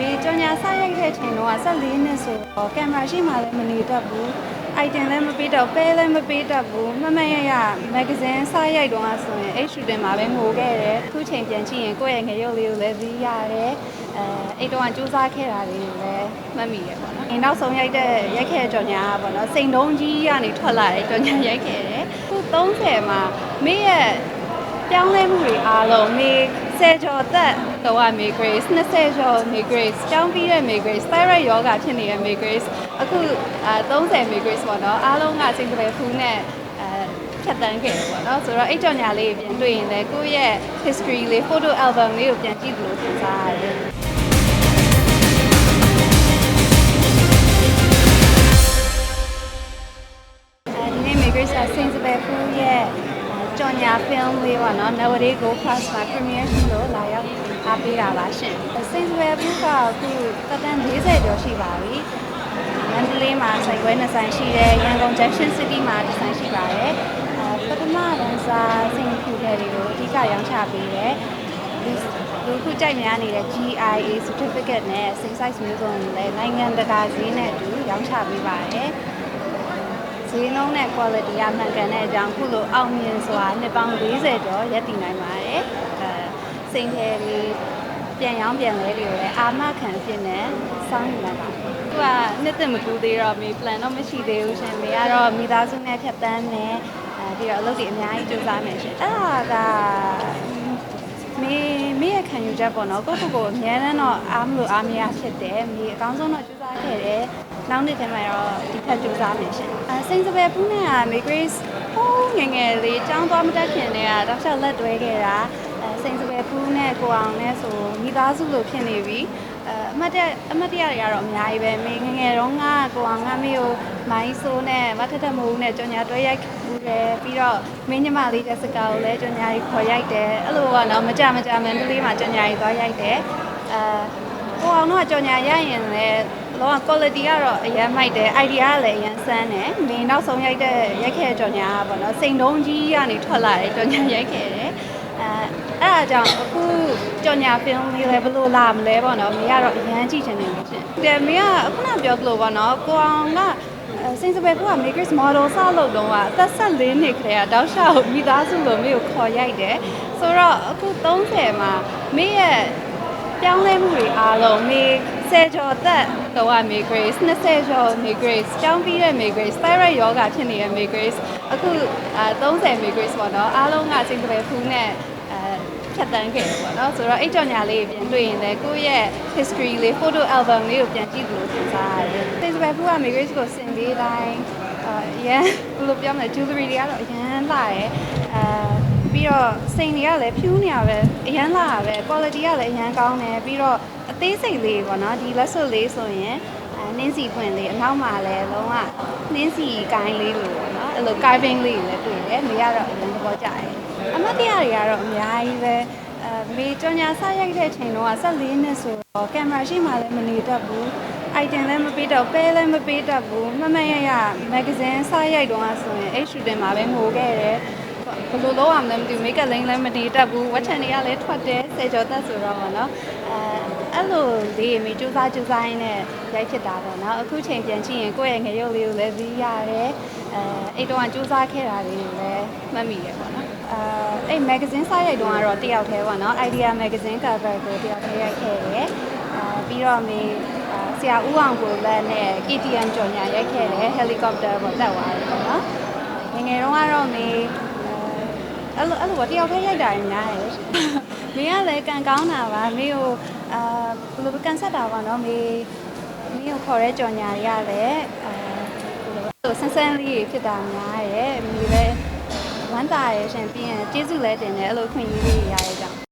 တဲ့ချိန်တော့14နှစ်ဆိုတော့ကင်မရာရှိမှလည်းမနေတတ်ဘူးအိုက်တန်လည်းမပေးတော့ပဲလည်းမပေးတတ်ဘူးမမရရမဂ္ဂဇင်းစားရိုက်တော့ဆိုရင်အဲ့ရှူတင်မှာပဲငိုခဲ့တယ်ခုချိန်ပြန်ကြည့်ရင်ကိုယ့်ရဲ့ငရုတ်လေးကိုလည်းသိရတယ်အဲအဲ့တော့ကြိုးစားခဲ့တာလေးကိုလည်းမှတ်မိရပေါ့နော်။နောက်ဆုံးရိုက်တဲ့ရိုက်ခဲ့တဲ့ကြော်ညာကပေါ့နော်စိန်တုံးကြီးကနေထွက်လာတဲ့ကြော်ညာရိုက်ခဲ့တယ်။ခု30မှာမိရဲ့ ပြောင်းလဲမှုတွေအားလုံးမေဆယ်ကျော်သက်တော့မေ Grace 20ကျော်မေ Grace ကျောင်းပြီးတဲ့မေ Grace thyroid ယောဂဖြစ်နေတဲ့မေ Grace အခုအဲ30မေ Grace ပေါ့နော်အားလုံးကစိတ်ကြယ်ဖူးနဲ့အဲဖြတ်တန်းခဲ့တယ်ပေါ့နော်ဆိုတော့အဲ့ကြောင့်ညာလေးပြန်တွေ့ရင်လည်းကိုယ့်ရဲ့ history လေး photo album လေးကိုပြန်ကြည့်လို့သင်စားရတယ်အဲဒီနေ့ Migrate ဆင်စပယ်ဖူးရဲ့ ကြော်ညာ film လေးပေါ့နော် Nowadays Go Plus မှာ premiere ရှိလို့လာရောက်အားပေးတာပါရှင်။စင်စပယ်ဖူးကအခုတက်တန်း40ကျော်ရှိပါပြီ။မန္တလေးမှာစိုက်ခွဲနှစ်ဆိုင်ရှိတယ်။ရန်ကုန် Junction City မှာတစ်ဆိုင်ရှိပါတယ်။အဲပထမတန်းစားစင်ဖူးတွေကိုအဓိကရောင်းချပေးတယ်။ဒီလူခုကြိုက်များနေတဲ့ GIA certificate နဲ့ same size မျိုးစုံတွေလည်းနိုင်ငံတကာဈေးနဲ့အတူရောင်းချပေးပါတယ်။ ဈေးနှုန်းနဲ့ quality အမှန်ကန်တဲ့အကြောင်းခုလိုအောင်မြင်စွာနှစ်ပေါင်း40ကျော်ရပ်တည်နိုင်ပါတယ်။အဲစိန်ထဲလေးပြန်ရောင်းပြန်လဲတွေကိုလည်းအာမခံဖြစ်နေစောင်းယူလိုက်ပါသူကနှစ်သက်မကူသေးတော့မေ plan တော့မရှိသေးဘူးရှင်မေကတော့မိသားစုနဲ့ဖြတ်တန်းနေအဲပြီးတော့အလုပ်တွေအများကြီးကြိုးစားမယ်ရှင်အဲ့ဒါက မေမေရဲ့ခံယူချက်ပေါ့နော်ကိုယ့်ကိုယ်ကိုအများနဲ့တော့အားမလို့အားမရဖြစ်တယ်မေအကောင်းဆုံးတော့ကြိုးစားခဲ့တယ်နောက်နှစ်ထဲမှာတော့ဒီထက်ကြိုးစားမယ်ရှင်အဲစိန်စပယ်ဖူးနဲ့ကမေ Grace ဟိုးငယ်ငယ်လေးចောင်းသွားမတက်ခင်တည်းကတောက်လျှောက်လက်တွဲခဲ့တာအဲစိန်စပယ်ဖူးနဲ့ကိုအောင်နဲ့ဆိုမိသားစုလိုဖြစ်နေပြီ အဲအမတ်တဲ့အမတ်တရတွေကတော့အများကြီးပဲမေငယ်ငယ်တုန်းကကိုအောင်ကမေကိုမိုင်းဆိုးနဲ့မထက်ထက်မိုးနဲ့ကြော်ညာတွဲရိုက်ဘူးတယ်ပြီးတော့မင်းညီမလေးတဲ့စကားကိုလည်းကြော်ညာကြီးခေါ်ရိုက်တယ်အဲ့လိုကတော့မကြမကြမန်တလေးမှာကြော်ညာကြီးသွားရိုက်တယ်အဲကိုအောင်တော့ကြော်ညာရိုက်ရင်လည်းလောက quality ကတော့အရင်မိုက်တယ် idea ကလည်းအရင်စမ်းတယ်မင်းနောက်ဆုံးရိုက်တဲ့ရိုက်ခဲ့တဲ့ကြော်ညာကပေါ့နော်စိန်တုံးကြီးကနေထွက်လာတဲ့ကြော်ညာရိုက်ခဲ့တယ် အဲအဲ့ဒါကြောင့်အခုကြော်ညာ film လေးလည်းဘယ်လိုလာမလဲပေါ့နော်မင်းကတော့အရင်ကြည့်ချင်တယ်လို့ရှင်တယ်မင်းကခုနပြောသလိုပေါ့နော်ကိုအောင်ကစင်စပယ်ဖူးက makers model စလုပ်တော့အသက်14နှစ်ခရေကတောက်လျှောက်မိသားစုလိုမျိုးကိုခေါ်ရိုက်တယ်ဆိုတော့အခု30မှာမင်းရဲ့ပြောင်းလဲမှုတွေအားလုံးမေဆယ်ကျော်သက်တော့မေ Grace 20ကျော်မေ Grace ကျောင်းပြီးတဲ့မေ Grace thyroid ယောဂဖြစ်နေတဲ့မေ Grace အခုအဲ30မေ Grace ပေါ့နော်အားလုံးကစိတ်ကြယ်ဖူးနဲ့အဲ ဖြတ်တန်းခဲ့တယ်ပေါ့နော်ဆိုတော့အဲ့ကြောင့်ညာလေးပြန်တွေ့ရင်လည်းကိုယ့်ရဲ့ history လေး photo album လေးကိုပြန်ကြည့်လို့သင်စားရတယ်စိတ်ကြယ်ဖူးကမေ Grace ကိုစင်ပေးတိုင်းအဲရန်ဘယ်လိုပြောမလဲ jewelry တွေကတော့အရန်လာတယ်အဲပြီးတော့စိန်တွေကလည်းဖြူးနေရပဲအရန်လာတာပဲ quality ကလည်းအရန်ကောင်းတယ်ပြီးတော့အသေးစိတ်လေးပေါ့နော်ဒီလက်စွပ်လေးဆိုရင်အဲနင်းစီပွင့်လေးအနောက်မှာလည်းလုံးဝနင်းစီကိုင်းလေးလိုပေါ့နော် အဲ့လို carving လေးတွေလည်းတွေ့တယ်မိကတော့အရင်သဘောကျတယ်အမတ်တရားတွေကတော့အများကြီးပဲအဲမေကြော်ညာစရိုက်တဲ့အချိန်တော့14နှစ်ဆိုတော့ကင်မရာရှိမှလည်းမနေတတ်ဘူးအိုက်တန်လည်းမပေးတော့ပဲလည်းမပေးတတ်ဘူးမမရရမဂ္ဂဇင်းစရိုက်တော့ဆိုရင်အဲ့ရှူတင်မှာပဲငိုခဲ့တယ် ဘယ်လိုလုပ်အောင်လဲမသိဘူးမိတ်ကလိန်လည်းမနေတတ်ဘူးဝက်ချန်တွေကလည်းထွက်တယ်ဆယ်ကျော်သက်ဆိုတော့ဗောနော်အဲအဲ့လိုလေးမိစူးစားစူးစားရင်းနဲ့ရိုက်ဖြစ်တာဗောနော်အခုချိန်ပြန်ကြည့်ရင်ကိုယ့်ရဲ့ငရုတ်လေးကိုလည်းသိရတယ်အဲအဲ့တော့စူးစားခဲ့တာလေးကိုလည်းမှတ်မိရဗောနော်အဲအဲ့ magazine စရိုက်တုန်းကတော့တယောက်တည်းဗောနော် idea magazine cover ကိုတယောက်တည်းရိုက်ခဲ့တယ်အဲပြီးတော့မေဆရာဦးအောင်ကိုလည်းနဲ့ KTM ကြော်ညာရိုက်ခဲ့တယ် helicopter ပေါ့တက်သွားတယ်ဗောနော်ငယ်ငယ်တုန်းကတော့မေ အဲ့လိုအဲ့လိုပေါ့တယောက်တည်းရိုက်တာရင်များတယ်မင်းကလည်းကန်ကောင်းတာပါမင်းကိုအာဘယ်လိုပဲကန်ဆက်တာပါနော်မေမင်းကိုခေါ်ရဲကြော်ညာတွေကလည်းအာဘယ်လိုလဲဆန်းဆန်းလေးဖြစ်တာများတယ်မိလည်းဝမ်းသာရရှင်ပြီးရင်ကျေးဇူးလည်းတင်တယ်အဲ့လိုခွင့်ရလေးရရကြအောင်